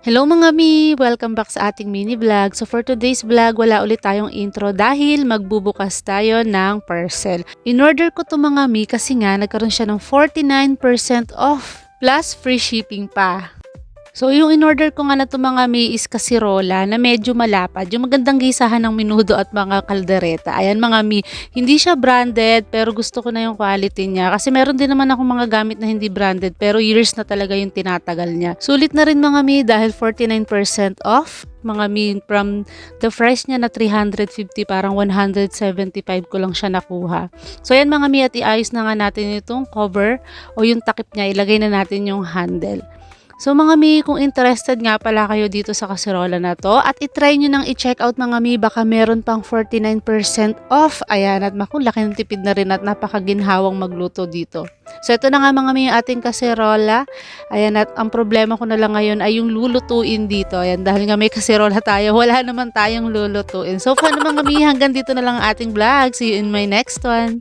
Hello mga mi! Welcome back sa ating mini vlog. So for today's vlog, wala ulit tayong intro dahil magbubukas tayo ng parcel. In-order ko to mga mi kasi nga nagkaroon siya ng 49% off plus free shipping pa. So yung in-order ko nga na to mga mi is kasirola na medyo malapad. Yung magandang gisahan ng minudo at mga kaldereta. Ayan mga mi, hindi siya branded pero gusto ko na yung quality niya. Kasi meron din naman ako mga gamit na hindi branded pero years na talaga yung tinatagal niya. Sulit na rin mga mi dahil 49% off mga mi from the price niya na 350 parang 175 ko lang siya nakuha. So yan mga mi at iayos na nga natin itong cover o yung takip niya ilagay na natin yung handle. So mga mi, kung interested nga pala kayo dito sa kaserola na to at itry nyo nang i-check out mga mi, baka meron pang 49% off. Ayan, at maku, laki ng tipid na rin at napakaginhawang magluto dito. So ito na nga mga mi, ating kaserola. Ayan, at ang problema ko na lang ngayon ay yung lulutuin dito. Ayan, dahil nga may kaserola tayo, wala naman tayong lulutuin. So paano mga mi, hanggang dito na lang ang ating vlog. See you in my next one.